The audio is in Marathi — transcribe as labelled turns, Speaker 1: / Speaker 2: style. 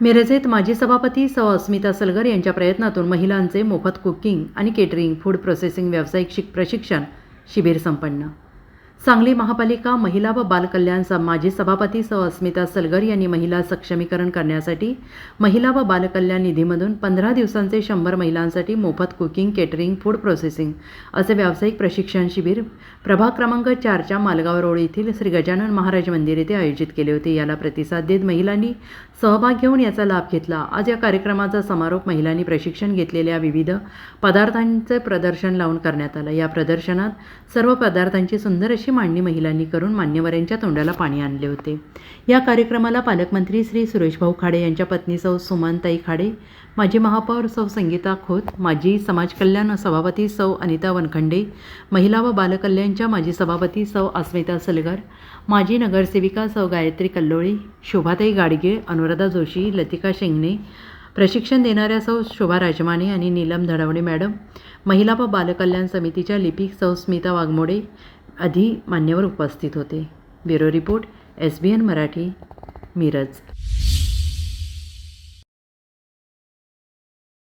Speaker 1: मिरजेत माजी सभापती सौ अस्मिता सलगर यांच्या प्रयत्नातून महिलांचे मोफत कुकिंग आणि केटरिंग फूड प्रोसेसिंग व्यावसायिक शिक प्रशिक्षण शिबिर संपन्न. सांगली महापालिका महिला व बालकल्याण स माजी सभापती सह अस्मिता सलगर यांनी महिला सक्षमीकरण करण्यासाठी महिला व बालकल्याण निधीमधून पंधरा दिवसांचे शंभर महिलांसाठी मोफत कुकिंग केटरिंग फूड प्रोसेसिंग असे व्यावसायिक प्रशिक्षण शिबिर प्रभाग क्रमांक चारच्या मालगाव रोड येथील श्री गजानन महाराज मंदिर येथे आयोजित केले होते. याला प्रतिसाद देत महिलांनी सहभाग घेऊन याचा लाभ घेतला. आज या कार्यक्रमाचा समारोप महिलांनी प्रशिक्षण घेतलेल्या विविध पदार्थांचे प्रदर्शन लावून करण्यात आलं. या प्रदर्शनात सर्व पदार्थांची सुंदर अशी मांडणी महिलांनी करून मान्यवरांच्या तोंडाला पाणी आणले होते. या कार्यक्रमाला पालकमंत्री श्री सुरेशभाऊ खाडे यांच्या पत्नी सौ सुमनताई खाडे माजी महापौर सौ संगीता खोत माजी समाज कल्याण सभापती सौ अनिता वनखंडे महिला व बालकल्याणच्या माजी सभापती सौ अस्मिता सलगर माजी नगरसेविका सौ गायत्री कल्लोळी शोभाताई गाडगे अनुराधा जोशी लतिका शेंगणे प्रशिक्षण देणाऱ्या सौ शोभा राजमाने आणि नीलम धडवणे मॅडम महिला व बालकल्याण समितीच्या लिपिक सौ स्मिता वाघमोडे आधी मान्यवर उपस्थित होते. Bureau report S B N Marathi Miraj.